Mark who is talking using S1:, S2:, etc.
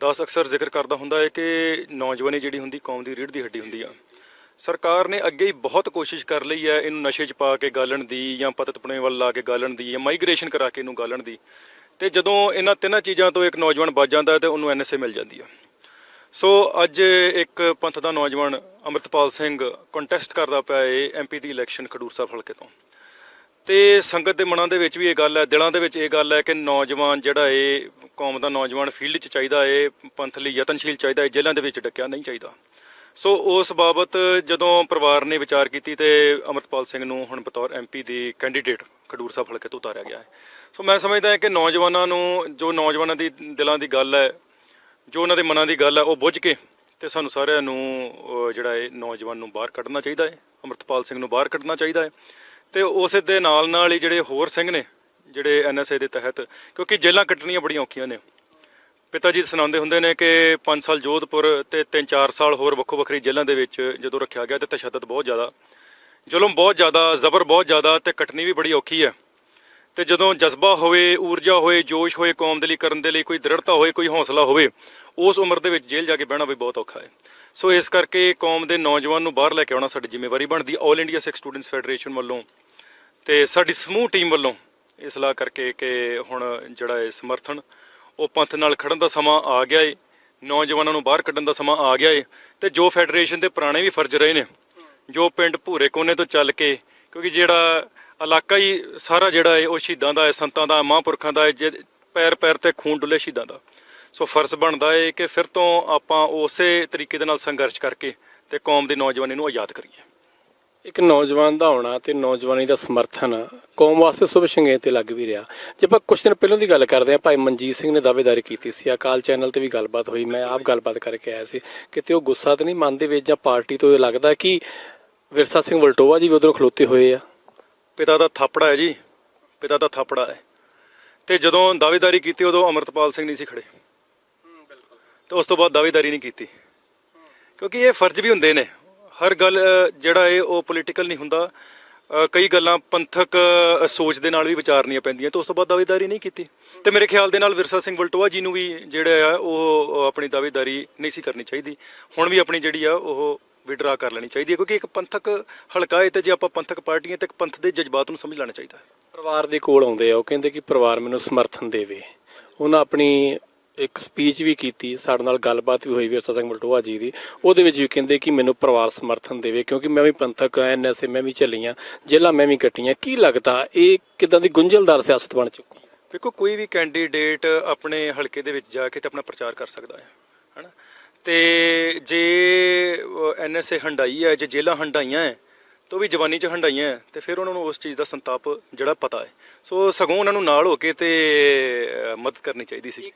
S1: ਦਾਸ ਅਕਸਰ ਜ਼ਿਕਰ ਕਰਦਾ ਹੁੰਦਾ ਹੈ ਕਿ ਨੌਜਵਾਨੀ ਜਿਹੜੀ ਹੁੰਦੀ, ਕੌਮ ਦੀ ਰੀੜ੍ਹ ਦੀ ਹੱਡੀ ਹੁੰਦੀ ਆ। ਸਰਕਾਰ ਨੇ ਅੱਗੇ ਹੀ ਬਹੁਤ ਕੋਸ਼ਿਸ਼ ਕਰ ਲਈ ਹੈ ਇਹਨੂੰ ਨਸ਼ੇ 'ਚ ਪਾ ਕੇ ਗਾਲਣ ਦੀ ਜਾਂ ਪਤਤਪਣੇ ਵੱਲ ਲਾ ਕੇ ਗਾਲਣ ਦੀ ਜਾਂ ਮਾਈਗ੍ਰੇਸ਼ਨ ਕਰਾ ਕੇ ਇਹਨੂੰ ਗਾਲਣ ਦੀ। ਤੇ ਜਦੋਂ ਇਹਨਾਂ ਤਿੰਨਾਂ ਚੀਜ਼ਾਂ ਤੋਂ ਇੱਕ ਨੌਜਵਾਨ ਬਚ ਜਾਂਦਾ ਹੈ ਤੇ ਉਹਨੂੰ ਐਨਐਸਏ ਮਿਲ ਜਾਂਦੀ ਹੈ ਸੋ ਅੱਜ ਇੱਕ ਪੰਥ ਦਾ ਨੌਜਵਾਨ ਅਮਰਤਪਾਲ ਸਿੰਘ ਕੰਟੈਸਟ ਕਰਦਾ ਪਿਆ ਹੈ ਐਮਪੀ ਦੀ ਇਲੈਕਸ਼ਨ ਖਡੂਰ ਸਾਹਿਬ ਹਲਕੇ ਤੋਂ। ਤੇ ਸੰਗਤ ਦੇ ਮਨਾਂ ਦੇ ਵਿੱਚ ਵੀ ਇਹ ਗੱਲ ਹੈ, ਦਿਲਾਂ ਦੇ ਵਿੱਚ ਇਹ ਗੱਲ ਹੈ ਕਿ ਨੌਜਵਾਨ ਜਿਹੜਾ ਏ ਕੌਮ ਦਾ ਨੌਜਵਾਨ ਫੀਲਡ 'ਚ ਚਾਹੀਦਾ ਏ, ਪੰਥ ਲਈ ਯਤਨਸ਼ੀਲ ਚਾਹੀਦਾ ਏ, ਜੇਲ੍ਹਾਂ ਦੇ ਵਿੱਚ ਡੱਕਿਆ ਨਹੀਂ ਚਾਹੀਦਾ। ਸੋ ਉਸ ਬਾਬਤ ਜਦੋਂ ਪਰਿਵਾਰ ਨੇ ਵਿਚਾਰ ਕੀਤੀ ਤੇ ਅਮਰਤਪਾਲ ਸਿੰਘ ਨੂੰ ਹੁਣ ਬਤੌਰ ਐਮਪੀ ਦੀ ਕੈਂਡੀਡੇਟ ਖਡੂਰ ਸਾਹਿਬ ਹਲਕੇ ਤੋਂ ਉਤਾਰਿਆ ਗਿਆ ਹੈ। ਸੋ ਮੈਂ ਸਮਝਦਾ ਹਾਂ ਕਿ ਨੌਜਵਾਨਾਂ ਨੂੰ, ਜੋ ਨੌਜਵਾਨਾਂ ਦੀ ਦਿਲਾਂ ਦੀ ਗੱਲ ਹੈ, ਜੋ ਉਹਨਾਂ ਦੇ ਮਨਾਂ ਦੀ ਗੱਲ ਹੈ, ਉਹ ਬੁੱਝ ਕੇ ਤੇ ਸਾਨੂੰ ਸਾਰਿਆਂ ਨੂੰ ਜਿਹੜਾ ਹੈ ਨੌਜਵਾਨ ਨੂੰ ਬਾਹਰ ਕੱਢਣਾ ਚਾਹੀਦਾ ਹੈ ਅਮਰਤਪਾਲ ਸਿੰਘ ਨੂੰ ਬਾਹਰ ਕੱਢਣਾ ਚਾਹੀਦਾ ਹੈ ਤੇ ਉਸ ਦੇ ਨਾਲ ਨਾਲ ਹੀ ਜਿਹੜੇ ਹੋਰ ਸਿੰਘ ਨੇ ਜਿਹੜੇ ਐਨਐਸਏ ਦੇ ਤਹਿਤ, ਕਿਉਂਕਿ ਜੇਲ੍ਹਾਂ ਕੱਟਣੀਆਂ ਬੜੀਆਂ ਔਖੀਆਂ ਨੇ। ਪਿਤਾ ਜੀ ਸੁਣਾਉਂਦੇ ਹੁੰਦੇ ਨੇ ਕਿ 5 ਸਾਲ ਜੋਧਪੁਰ ਤੇ 3-4 ਸਾਲ ਹੋਰ ਵੱਖੋ ਵੱਖਰੀ ਜੇਲ੍ਹਾਂ ਦੇ ਵਿੱਚ ਜਦੋਂ ਰੱਖਿਆ ਗਿਆ ਤੇ ਤਸ਼ੱਦਦ ਬਹੁਤ ਜ਼ਿਆਦਾ। ਜ਼ੁਲਮ ਬਹੁਤ ਜ਼ਿਆਦਾ, ਜ਼ਬਰ ਬਹੁਤ ਜ਼ਿਆਦਾ ਤੇ ਕੱਟਣੀ ਵੀ ਬੜੀ ਔਖੀ ਹੈ। ਤੇ ਜਦੋਂ ਜਜ਼ਬਾ ਹੋਵੇ, ਊਰਜਾ ਹੋਏ, ਜੋਸ਼ ਹੋਏ, ਕੌਮ ਦੇ ਲਈ, ਕਰਨ ਦੇ ਲਈ ਕੋਈ ਦ੍ਰਿੜਤਾ ਹੋਵੇ, ਕੋਈ ਹੌਸਲਾ ਹੋਵੇ, ਉਸ ਉਮਰ ਦੇ ਵਿੱਚ ਜੇਲ੍ਹ ਜਾ ਕੇ ਬਹਿਣਾ ਵੀ ਬਹੁਤ ਔਖਾ ਹੈ। ਸੋ ਇਸ ਕਰਕੇ ਕੌਮ ਦੇ ਨੌਜਵਾਨ ਨੂੰ ਬਾਹਰ ਲੈ ਕੇ ਆਉਣਾ ਸਾਡੀ ਜ਼ਿੰਮੇਵਾਰੀ ਬਣਦੀ all India Sikh students federation ਵੱਲੋਂ ਤੇ ਸਾਡੀ ਸਮੂਹ ਟੀਮ ਵੱਲੋਂ ਇਹ ਸਲਾਹ ਕਰਕੇ ਕਿ ਹੁਣ ਜਿਹੜਾ ਇਹ ਸਮਰਥਨ, ਉਹ ਪੰਥ ਨਾਲ ਖੜਨ ਦਾ ਸਮਾਂ ਆ ਗਿਆ ਏ, ਨੌਜਵਾਨਾਂ ਨੂੰ ਬਾਹਰ ਕੱਢਣ ਦਾ ਸਮਾਂ ਆ ਗਿਆ ਏ, ਤੇ ਜੋ ਫੈਡਰੇਸ਼ਨ ਦੇ ਪੁਰਾਣੇ ਵੀ ਫਰਜ਼ ਰਹੇ ਨੇ, ਜੋ ਪਿੰਡ ਭੂਰੇ ਕੋਨੇ ਤੋਂ ਚੱਲ ਕੇ, ਕਿਉਂਕਿ ਜਿਹੜਾ ਇਲਾਕਾ ਹੀ ਸਾਰਾ ਜਿਹੜਾ ਹੈ ਉਹ ਸ਼ਹੀਦਾਂ ਦਾ ਹੈ ਸੰਤਾਂ ਦਾ, ਮਹਾਂਪੁਰਖਾਂ ਦਾ ਹੈ ਜੇ ਪੈਰ ਪੈਰ ਤੇ ਖੂਨ ਡੁੱਲੇ ਸ਼ਹੀਦਾਂ ਦਾ। ਸੋ ਫਰਜ਼ ਬਣਦਾ ਏ ਕਿ ਫਿਰ ਤੋਂ ਆਪਾਂ ਉਸੇ ਤਰੀਕੇ ਦੇ ਨਾਲ ਸੰਘਰਸ਼ ਕਰਕੇ ਤੇ ਕੌਮ ਦੀ ਨੌਜਵਾਨੀ ਨੂੰ ਆਜ਼ਾਦ ਕਰੀਏ।
S2: ਇੱਕ ਨੌਜਵਾਨ ਦਾ ਹੋਣਾ ਤੇ ਨੌਜਵਾਨੀ ਦਾ ਸਮਰਥਨ ਕੌਮ ਵਾਸਤੇ ਸੁਭ ਸੰਗੇ ਤੇ ਲੱਗ ਵੀ ਰਿਹਾ। ਜੇ ਆਪਾਂ ਕੁਝ ਦਿਨ ਪਹਿਲਾਂ ਦੀ ਗੱਲ ਕਰਦੇ ਹਾਂ ਭਾਈ ਮਨਜੀਤ ਸਿੰਘ ਨੇ ਦਾਅਵੇਦਾਰੀ ਕੀਤੀ ਸੀ। ਅਕਾਲ ਚੈਨਲ ਤੇ ਵੀ ਗੱਲਬਾਤ ਹੋਈ ਮੈਂ ਆਪ ਗੱਲਬਾਤ ਕਰਕੇ ਆਇਆ ਸੀ। ਕਿਤੇ ਉਹ ਗੁੱਸਾ ਤਾਂ ਨਹੀਂ ਮੰਨਦੇ ਵਿੱਚ ਜਾਂ ਪਾਰਟੀ ਤੋਂ ਇਹ ਲੱਗਦਾ ਕਿ ਵਿਰਸਾ ਸਿੰਘ ਵਲਟੋਆ ਜੀ ਵੀ ਉਧਰੋਂ ਖਲੋਤੇ ਹੋਏ ਆ।
S1: ਪਿਤਾ ਦਾ ਥਾਪੜਾ ਹੈ ਜੀ। ਪਿਤਾ ਦਾ ਥਾਪੜਾ ਹੈ। ਤੇ ਜਦੋਂ ਦਾਅਵੇਦਾਰੀ ਕੀਤੀ ਉਦੋਂ ਅਮਰਤਪਾਲ ਸਿੰਘ ਨਹੀਂ ਸੀ ਖੜੇ। ਤੇ ਉਸ ਤੋਂ ਬਾਅਦ ਦਾਅਵੇਦਾਰੀ ਨਹੀਂ ਕੀਤੀ। ਕਿਉਂਕਿ ਇਹ ਫਰਜ਼ ਵੀ ਹੁੰਦੇ ਨੇ। ਹਰ ਗੱਲ ਜਿਹੜਾ ਹੈ ਉਹ ਪੋਲੀਟੀਕਲ ਨਹੀਂ ਹੁੰਦਾ ਕਈ ਗੱਲਾਂ ਪੰਥਕ ਸੋਚ ਦੇ ਨਾਲ ਵੀ ਵਿਚਾਰਨੀਆਂ ਪੈਂਦੀਆਂ, ਤੇ ਉਸ ਤੋਂ ਬਾਅਦ ਦਾਅਵੇਦਾਰੀ ਨਹੀਂ ਕੀਤੀ। ਤੇ ਮੇਰੇ ਖਿਆਲ ਦੇ ਨਾਲ ਵਿਰਸਾ ਸਿੰਘ ਵਲਟੋਆ ਜੀ ਨੂੰ ਵੀ ਜਿਹੜਾ ਆ, ਉਹ ਆਪਣੀ ਦਾਅਵੇਦਾਰੀ ਨਹੀਂ ਸੀ ਕਰਨੀ ਚਾਹੀਦੀ। ਹੁਣ ਵੀ ਆਪਣੀ ਜਿਹੜੀ ਆ, ਉਹ ਵਿਡਰਾ ਕਰ ਲੈਣੀ ਚਾਹੀਦੀ ਹੈ, ਕਿਉਂਕਿ ਇੱਕ ਪੰਥਕ ਹਲਕਾ ਹੈ ਤੇ ਜੇ ਆਪਾਂ ਪੰਥਕ ਪਾਰਟੀਆਂ ਤੇ ਇੱਕ ਪੰਥ ਦੇ ਜਜ਼ਬਾਤ ਨੂੰ ਸਮਝ ਲੈਣਾ ਚਾਹੀਦਾ ਹੈ।
S2: ਪਰਿਵਾਰ ਦੇ ਕੋਲ ਆਉਂਦੇ ਆ, ਉਹ ਕਹਿੰਦੇ ਕਿ ਪਰਿਵਾਰ ਮੈਨੂੰ ਸਮਰਥਨ ਦੇਵੇ। ਉਹਨਾਂ ਆਪਣੀ ਇੱਕ ਸਪੀਚ ਵੀ ਕੀਤੀ, ਸਾਡੇ ਨਾਲ ਗੱਲਬਾਤ ਵੀ ਹੋਈ ਵਿਰਸਾ ਸਿੰਘ ਮਲਟੋਆ ਜੀ ਦੀ। ਉਹਦੇ ਵਿੱਚ ਵੀ ਕਹਿੰਦੇ ਕਿ ਮੈਨੂੰ ਪਰਿਵਾਰ ਸਮਰਥਨ ਦੇਵੇ, ਕਿਉਂਕਿ ਮੈਂ ਵੀ ਪੰਥਕ ਐਨਐਸਏ ਮੈਂ ਵੀ ਚੱਲੀਆਂ ਜੇਲਾਂ ਮੈਂ ਵੀ ਕੱਟੀਆਂ। ਕੀ ਲੱਗਦਾ, ਇਹ ਕਿਦਾਂ ਦੀ ਗੁੰਝਲਦਾਰ ਸਿਆਸਤ ਬਣ ਚੁੱਕੀ ਹੈ?
S1: ਵੇਖੋ ਕੋਈ ਵੀ ਕੈਂਡੀਡੇਟ ਆਪਣੇ ਹਲਕੇ ਦੇ ਵਿੱਚ ਜਾ ਕੇ ਤੇ ਆਪਣਾ ਪ੍ਰਚਾਰ ਕਰ ਸਕਦਾ ਹੈ, ਹਨਾ? ਤੇ ਜੇ ਐਨਐਸਏ ਹੰਡਾਈ ਹੈ, ਜੇ ਜੇਲਾਂ ਹੰਡਾਈਆਂ ਹੈ, ਤਾਂ ਉਹ ਵੀ ਜਵਾਨੀ ਚ ਹੰਡਾਈਆਂ ਹੈ, ਤੇ ਫਿਰ ਉਹਨਾਂ ਨੂੰ ਉਸ ਚੀਜ਼ ਦਾ ਸੰਤਾਪ ਜਿਹੜਾ ਪਤਾ ਹੈ। ਸੋ ਸਗੋਂ ਉਹਨਾਂ ਨੂੰ ਨਾਲ ਹੋ ਕੇ ਤੇ ਮਦਦ ਕਰਨੀ ਚਾਹੀਦੀ ਸੀ।